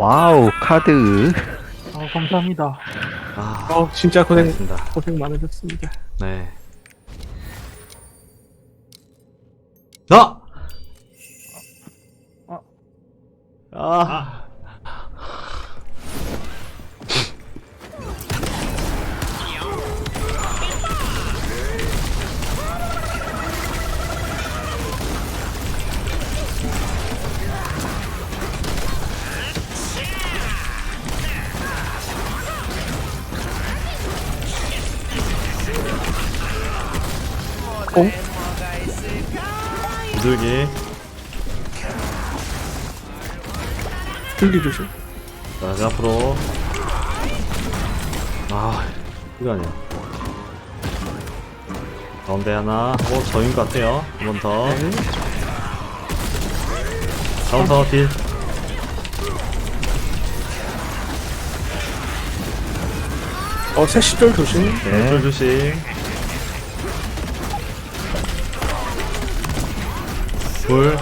와우 카드 아, 감사합니다. 아, 어, 진짜 고생, 알겠습니다. 고생 많으셨습니다. 네. 자! 아. 아. 어? 부들기. 들기 조심. 자, 이제 앞으로. 아, 이거 아니야. 가운데 하나 하고 저인 것 같아요. 한 번 더. 네. 카운터 딜. 어, 새시절 조심. 네. 쫄 조심. 불.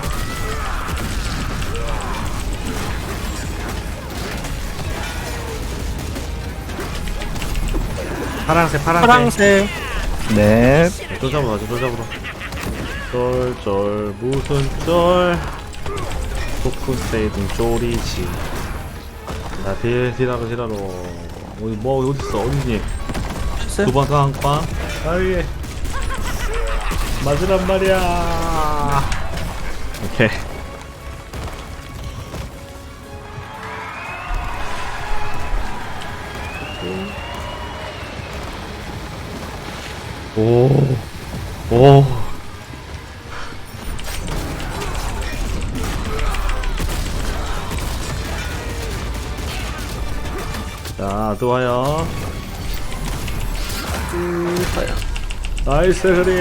파랑색, 파랑색. 파랑색. 네쫄 잡으러 가자, 쫄 잡으러. 쫄, 쫄, 무슨 쫄. 포크세이든 쫄이지. 자, 딜, 딜하러, 딜하러. 어디, 뭐, 어딨어, 어디니? 하셨어요? 두 번, 한 방. 아예. 맞으란 말이야. 오케이. 오. 오. 자, 또 와요. 나이스 그리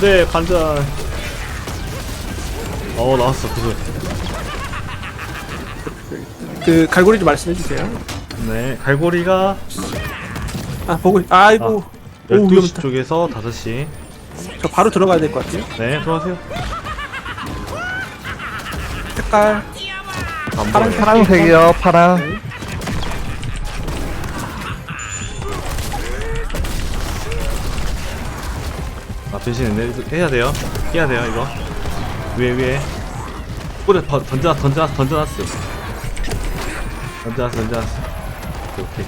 안돼 반전 어 나왔어 그거 그, 갈고리 좀 말씀해 주세요. 네 갈고리가 아, 보고, 아이고. 오, 12시 위험했다. 쪽에서 5시 저 바로 들어가야 될 것 같아요. 네 들어가세요 색깔. 안 파랑- 보여요 파랑색이요 파랑 이거 해야 돼요? 해야 돼요 이거? 위에 위에. 뿌려 던- 던져 던져 던져놨어 던져놨어 던져놨어. 오케이. 오케이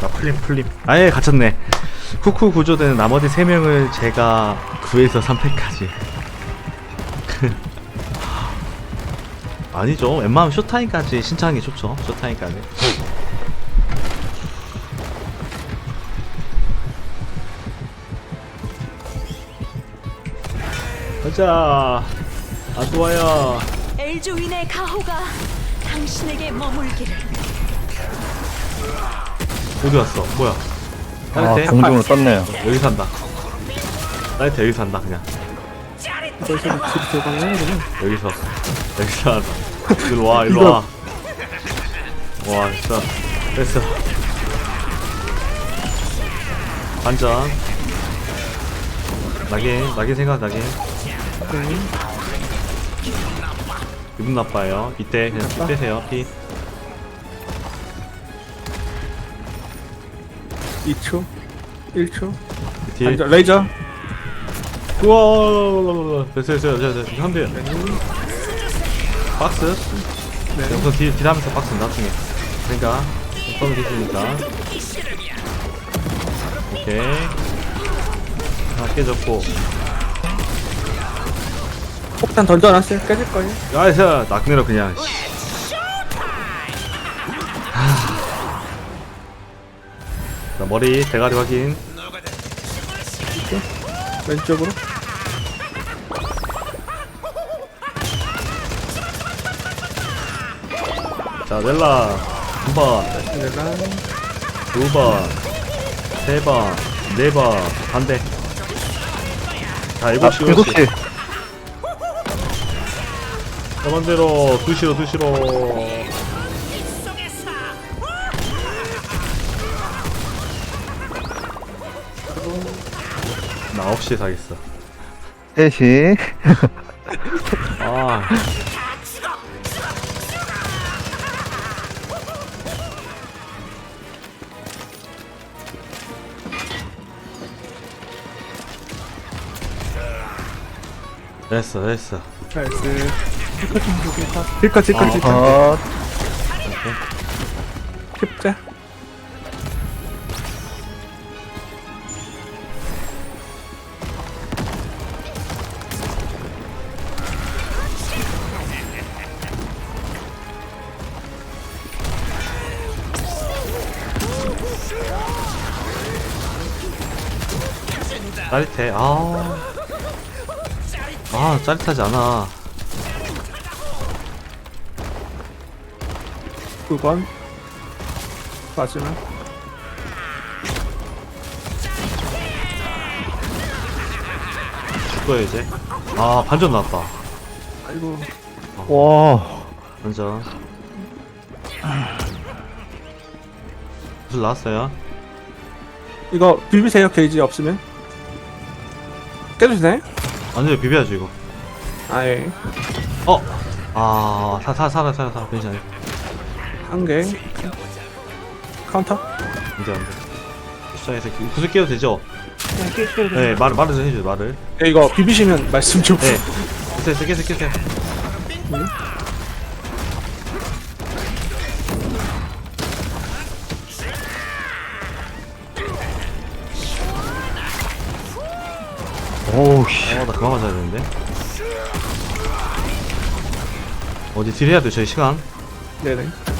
나 풀림 풀림. 아예 갇혔네. 쿠쿠 구조되는 나머지 3명을 제가 9에서 3패까지. 아니죠. 웬만하면 쇼타임까지 신청하는 게 좋죠. 쇼타임까지 가자. 안 좋아요. 엘조윈의 가호가 당신에게 머물기를. 어디 갔어. 뭐야? 아 나이트 공중을 떴네요. 여기 산다. 나이트 여기 산다 그냥. 여기서. 여기서 하자. 일로 와 일로 와. 와, 됐어 됐어. 반전. 낙인 낙인 생각 네. 기분 나빠요 이때 그냥 피 빼세요 피 2초. 1초. 딜. 반전, 레이저. 우와 됐어 됐어 됐어 됐어 이거 한대 박스 네. 우선 딜, 딜 하면서 박스 나중에 그러니까 뻔히 계시니까 오케이 하나 깨졌고 폭탄 던져놨어요. 깨질 거예요. 나이스 낙내려 그냥 하. 자 머리 대가리 확인 왼쪽으로. 자 넬라 한 번 내가. 두 번, 세 번, 네 번, 반대. 자, 아 일곱 시, 일곱 시 저번대로 두 시로, 두 시로. 나 9시에 사겠어. 셋시 아. 됐어 됐어 나이스. 딜컷, 딜컷, 딜컷. 컷. 캡자. 짜릿해 아. 아 짜릿하지 않아 9번. 마지막. 죽어야 이제 아 반전 나왔다 아이고. 와. 반전 무슨 나왔어요? 이거 비비세요, 게이지 없으면. 되나요? 완전 비벼야죠 이거 아, 예. 어! 아, 사, 사, 살아, 살아, 살아. 괜찮아요. 한 개. 카운터. 안 돼, 안 돼. 시장에서 구슬 깨도 되죠? 네, 말, 말을 좀 해줘요, 말을. 네, 이거 비비시면 말씀 좀. 네. 깨세요, 깨세요, 깨세요. 오우, 씨. 어, 나 그만 맞아야 되는데. 어디 딜 해야 돼, 저희 시간? 네네.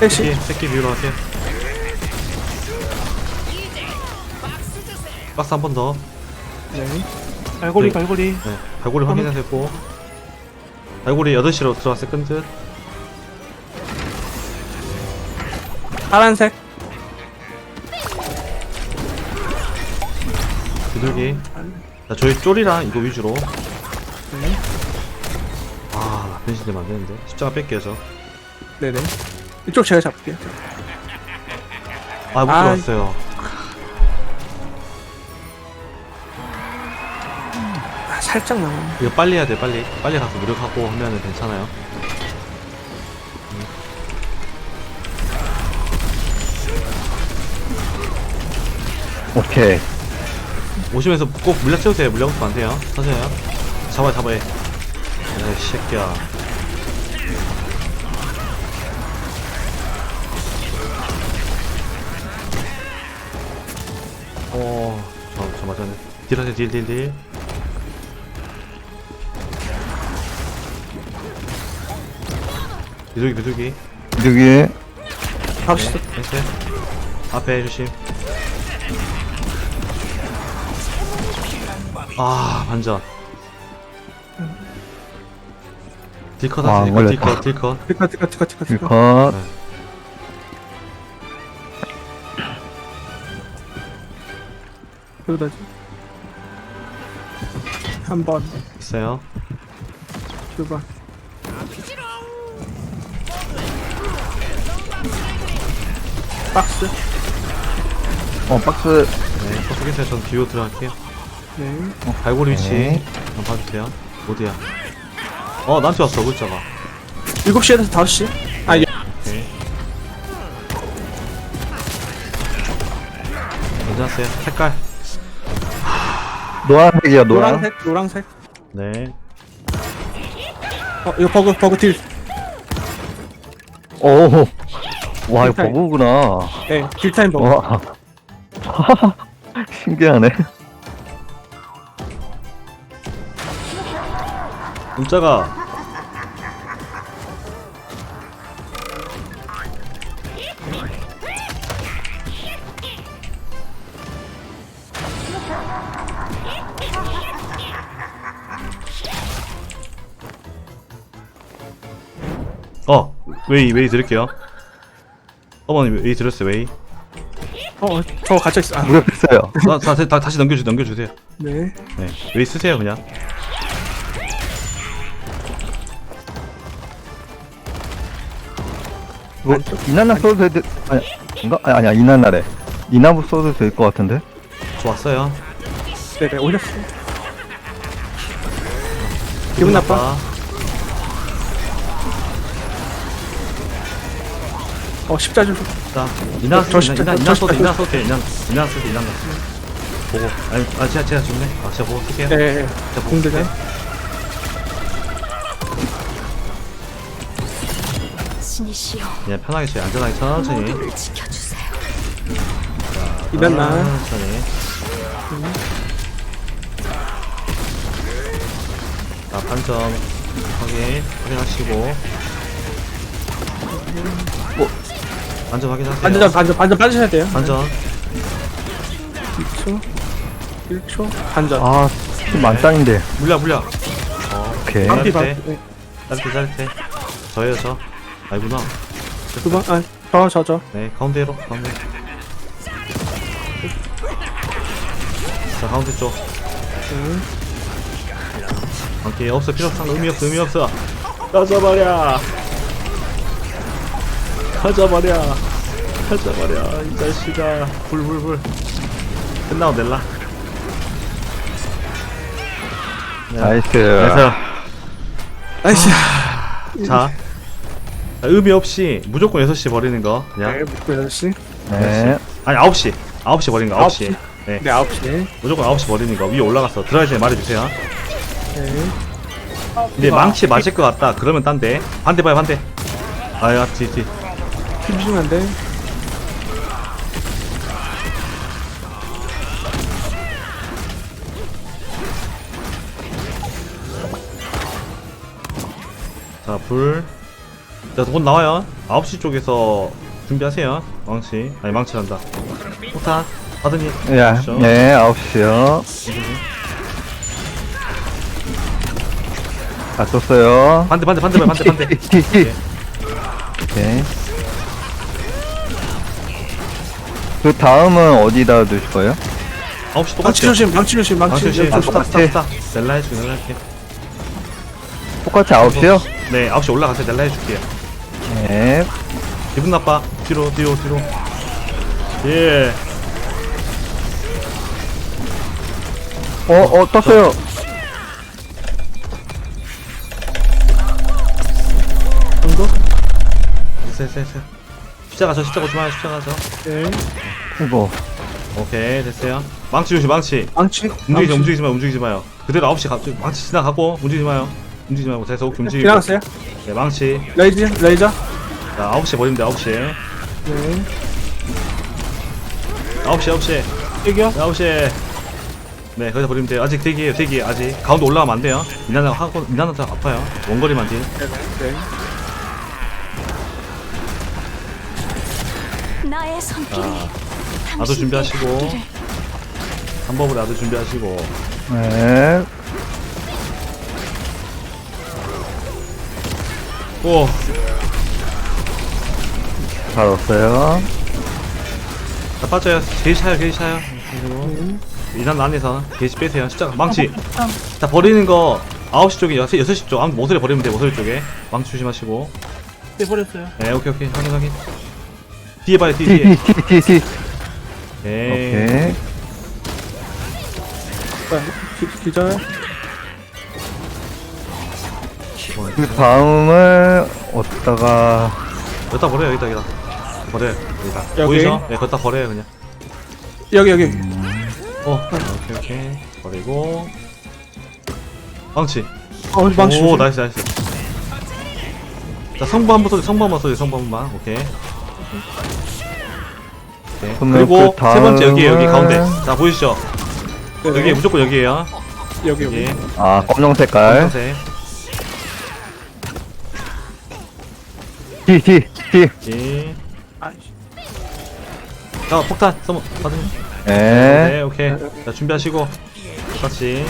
새끼, 셋이. 새끼 비우러 갈게. 박스 한 번 더. 네. 갈고리 네. 갈고리 네, 발고리 확인하셨고. 발고리 8시로 들어갔을 끈 듯. 파란색. 비둘기. 자, 저희 쫄이랑 이거 위주로. 네. 아, 변신되면 안 되는데. 십자가 뺄게요, 저. 네네. 이쪽 제가 잡을게요. 아, 못 아, 들어왔어요. 아, 살짝 남았네. 이거 빨리 해야 돼, 빨리. 빨리 가서 무력하고 하면은 괜찮아요. 오케이. 오시면서 꼭 물약 채우세요. 물약 없으면 안 돼요. 서세요. 잡아요, 잡아요. 에이, 새끼야. 저, 저 맞았네. 딜 하세요, 딜, 딜, 딜. 비둘기, 비둘기. 여기. 갑시다. 됐어요. 앞에 조심. 아, 반전. 딜컷 아, 하세요, 걸렸다. 딜컷, 딜컷. 티카, 티카, 티카, 티카, 티카. 컷. 여기다지. 한 번, 있어요. 두 번. 박스. 어, 박스. 네, 퍼프겠어요. 전 뒤로 들어갈게요. 네. 발골 위치. 네. 한번 봐주세요. 어디야? 어, 나한테 왔어, 글자가. 7시에서 5시. 아, 예. 오케이. 괜찮았어요. 색깔. 노란색이야, 노란. 노란색, 노란색. 네. 어, 이거 버그, 버그 딜. 오. 와, 이거 딜타임. 버그구나. 네, 딜타임 버그. 와. 신기하네. 문자가 웨이 웨이 드릴게요 어머니 웨이 드렸어요 웨이 어, 저 갇혀 있어. 아, 무력했어요. 다, 다, 다, 다시 넘겨주, 넘겨주세요 네. 네 웨이 쓰세요 그냥 이거, 이난나 써도 돼. 아니, 인가? 아니, 아니야, 이난나래. 이나무 써도 될 것 같은데? 좋았어요. 네네 올렸어 기분 나빠 어 십자 좀 자, 이나 저 십자- 이나 저 이나 써도 십자- 이나 써도 돼. 이나 이나 써도 이나 보고. 아니 아 제가 제가 죽네. 아 제가 보고 쓸게요. 네 제가 보고 공대장 쓸게요. 신이시여 그냥 편하게 제 안전하게 천천히. 모두를 지켜주세요. 일어나 천천히. 자 반점 확인 확인하시고. 뭐 반점 확인하세요. 반전 반전 반전 빠지셔야 돼요 반전. 1초 1초 반전 아, 좀 만땅인데. 물려 물려. 오케이. 반피 네. 반피 네. 짧게 짧게. 저예요 저. 아니구나. 두번 아 저 저 저 네 가운데로 가운데. 자 가운데 쪽. 오케이 없어 필요 없어 의미 없어 의미 없어. 가져버려. 가져버려. 가져버려 이 자식아. 불불불. 끝나고 낼라. 네. 나이스. 그래서 나이스 자. 의미 없이 무조건 6시 버리는 거. 그냥. 네 목표 6시? 네. 아니 9시. 9시 버리는 거 9시. 네. 네 9시. 무조건 9시 버리는 거. 위에 올라갔어 들어갈 때 말해주세요. 네. 근데 망치 맞을 것 같다. 그러면 딴데. 반대 봐요 반대. 아야 뒤뒤 심심한데 자불 자 곧 나와요 9시 쪽에서 준비하세요 망치 아니 망치란다 폭탄 하더니 야, 그렇죠. 네, 9시요. 다 썼어요. 반대 반대 반대 반대 반대 티, 티. 오케이. 그 다음은 어디다 두실 거예요? 9시 망치 똑같죠 조심 망치 조심 망치 조심. 아. 스탑 스탑 스탑. 넬라 해줄게 넬라 해줄게 똑같이 9시요? 네 9시 올라가서 넬라 해줄게요. 네. 기분 나빠. 뒤로 뒤로 뒤로. 예. 어, 어, 떴어요. 정도 됐어 됐어 십자가 저 십자가 오지 마요 십자가 저 네. 이 거. 오케이 됐어요. 망치 조심 망치. 망치? 움직이지 망치. 움직이지 마 움직이지 마요. 그대로 9시 가 망치 지나가고 움직이지 마요. 움직이지 말고 계속 움직이고. 지나갔어요? 네 망치. 레이저 레이저? 자 9시 버리면 돼 9시. 네. 9시 9시 여기요? 9시 네 거기서 버리면 돼요. 아직 대기에요 대기 아직. 가운데 올라가면 안 돼요. 미나나 하고 미나나도 아파요. 원거리만 딜네 나의 손길이 나도 준비하시고. 한법을 나도 준비하시고. 네. 오다 넣었어요. 자 빠져요 게이지 차요 게이지 차요. 이단 안에서 게이지 빼세요. 십자가 망치. 자 버리는 거 9시 쪽에 6, 6시 쪽. 아무튼 모서리 버리면 돼 모서리 쪽에. 망치 조심하시고. 네 버렸어요. 네 오케이 오케이. 확인 확인. 뒤에 봐요 뒤에 티, 뒤에. 티, 티, 티, 티. 오케이. 기- 기절. 그 다음을 어디다가? 여기다 버려요 여기다 여기다. 버려요 여기다. 여기? 보이죠? 네 거기다 버려요 그냥. 여기 여기. 어 오케이 오케이. 버리고. 망치. 어 망치 오. 나이스 나이스. 자 성부 한번 써줘 성부 한번 써줘 성부 한번. 오케이 그러면 그리고 그 세 번째 여기 여기 가운데. 자 보이시죠? 네, 여기 무조건 여기에요. 여기 여기. 여기. 아, 검정 색깔. 검정색. 티, 티, 티. 여기 아이씨. 자 폭탄 써머 받으면 네. 네 오케이. 자 준비하시고 똑같이.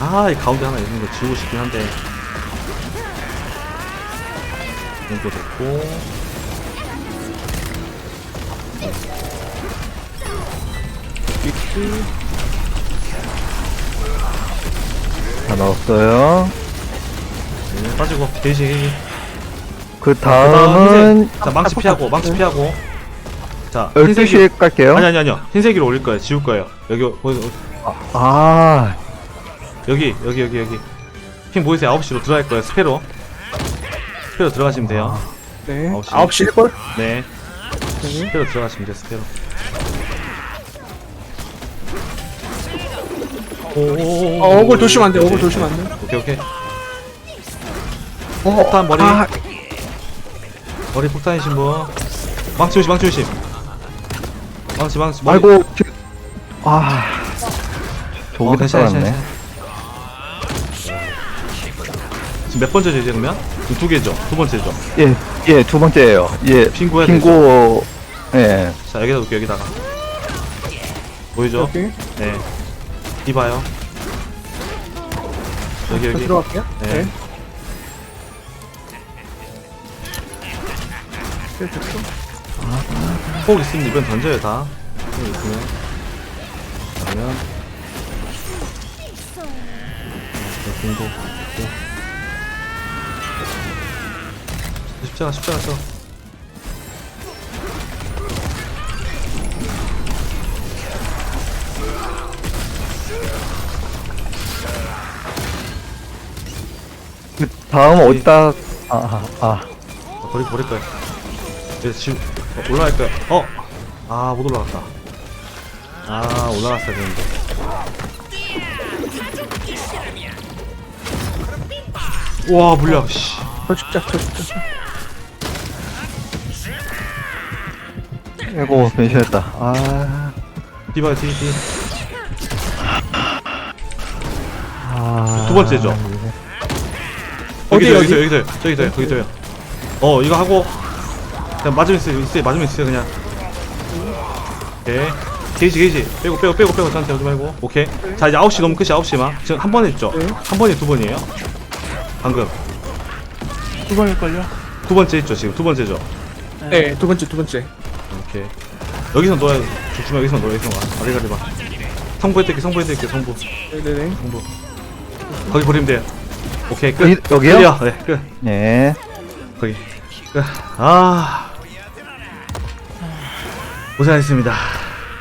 아이 가운데 하나 있는 거 지우고 싶긴 한데 이거 됐고. 다 넣었어요. 네, 빠지고 게이지. 그 그다음 다음은 흰색. 자 망치 피하고 망치 피하고. 자 12시에 갈게요. 아니 아니 아니요. 흰색으로 올릴 거예요. 지울 거예요. 여기 보이 아, 여기 여기 여기 여기. 핑 보이세요. 9시로 들어갈 거예요. 스페로 스페로 들어가시면 돼요 네. 아홉 시. 9시 1걸? 네 네. 스페로 들어가시면 돼요 스페로 오오오오 어, 어글 조심 안 돼. 어글 조심 안 돼. 오케이 오케이 어, 폭탄 머리 아, 머리 폭탄이신 분 망치 조심 망치 조심 망치 망치 머리 아이고, 지- 아, 어, 저기다 괜찮아, 깔았네. 괜찮아. 지금 몇 번째죠 이제 그러면? 지금 두 개죠 두 번째죠 예, 예, 두 번째예요. 예, 핑구 해야 핑구, 예, 자 여기다 놓을게요 여기다가 보이죠? 여기. 네 이봐요 여기 여기 들어갈게요. 네. 네. 네. 폭 있으면 이번 던져요 다. 폭 있으면. 그러면. 공도. 십자가 십자가 써. 그 다음 어디다, 아, 아, 아, 어, 버리 버릴 거야. 이제 지금 어, 올라갈 거야. 어. 아못 올라갔다. 아 올라갔어야 되는데. 와 물량 씨. 저 죽자, 저 죽자. 아이고, 변신했다. 아, 디바요 디 디. 아. 두 번째죠. 어디, 여기서? 여기서 여기서 저기서요 거기서요. 어 이거 하고 그냥 맞으면 있어요 있어요 맞으면 있어요 그냥. 오케이. 게이지 게이지 빼고 빼고 빼고 빼고 저한테 오지 말고 오케이 자 이제 9시 넘으면 끝이 9시만 지금 한 번 했죠 네. 한 번이 두 번이에요 방금 두 번일걸요? 두 번째 했죠 지금 두 번째죠 네, 두 번째, 두 번째. 오케이 여기서 놓아야 조심해 여기서 놓아 여기서 놔 아리가리 봐 성부해드릴게 성부해드릴게 성부 네네네. 성부 거기 버리면 돼요 오케이 끝 여기- 여기요? 클리어. 네 끝. 네. 거기 끝. 아 고생하셨습니다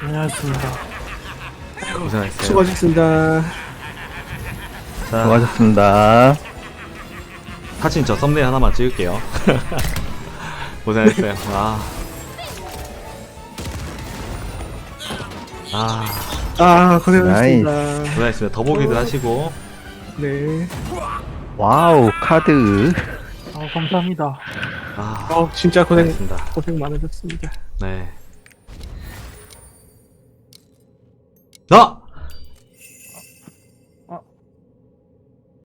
안녕하십니까. 고생하셨어요 수고하셨습니다. 자 수고하셨습니다. 사진 저 썸네일 하나만 찍을게요 고생하셨어요 아 아, 아, 고생하셨습니다. 고생하셨습니다. 더보기들 하시고, 네. 와우, 카드. 아, 감사합니다. 아, 어, 진짜 고생, 고생하셨습니다. 고생 많으셨습니다. 네. 자!